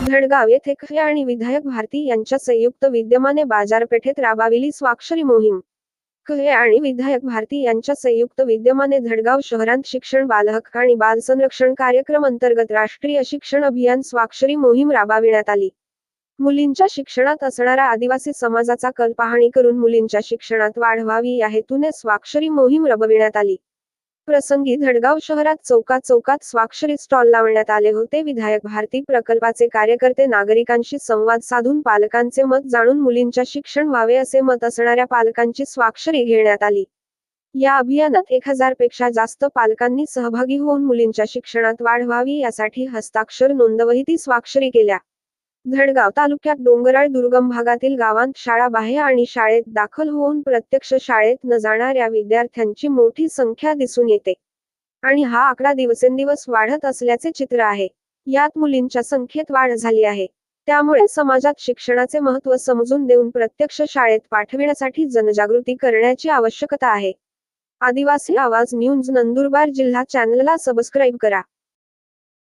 धडगाव येथे खरे आणि विधायक भारती यांच्या संयुक्त विद्यमाने बाजारपेठेत राबविली स्वाक्षरी मोहीम. खरे आणि विधायक भारती यांच्या संयुक्त विद्यमाने धडगाव शहरात शिक्षण बालहक्क आणि बाल संरक्षण कार्यक्रम अंतर्गत राष्ट्रीय शिक्षण अभियान स्वाक्षरी मोहीम राबविण्यात आली. मुलींच्या शिक्षणात असणारा आदिवासी समाजाचा कल पाहणी करून मुलींच्या शिक्षणात वाढ व्हावी या हेतूने स्वाक्षरी मोहीम राबविण्यात आली. प्रसंगी धडगाव शहरात चौकात चौकात स्वाक्षरी स्टॉल लावण्यात आले होते. विधायक भारती प्रकल्पाचे कार्यकर्ते नागरिकांशी संवाद साधून पालकांचे मत जाणून मुलींच्या शिक्षण व्हावे असे मत असणाऱ्या पालकांची स्वाक्षरी घेण्यात आली. या अभियानात एक हजारपेक्षा जास्त पालकांनी सहभागी होऊन मुलींच्या शिक्षणात वाढ व्हावी यासाठी हस्ताक्षर नोंदवही ती स्वाक्षरी केल्या. धडगाव तालुक्यात डोंगराळ दुर्गम भागातील गावांत शाळा बाह्य आणि शाळेत दाखल होऊन प्रत्यक्ष शाळेत न जाणाऱ्या विद्यार्थ्यांची मोठी संख्या दिसून येते. आणि हा आकडा दिवसेंदिवस वाढत असल्याचे चित्र आहे. यात मुलींच्या संख्येत वाढ झाली आहे. त्यामुळे समाजात शिक्षणाचे महत्त्व समजून देऊन प्रत्यक्ष शाळेत पाठविण्यासाठी जनजागृती करण्याची आवश्यकता आहे. आदिवासी आवाज न्यूज नंदुरबार जिल्हा चॅनलला सबस्क्राईब करा.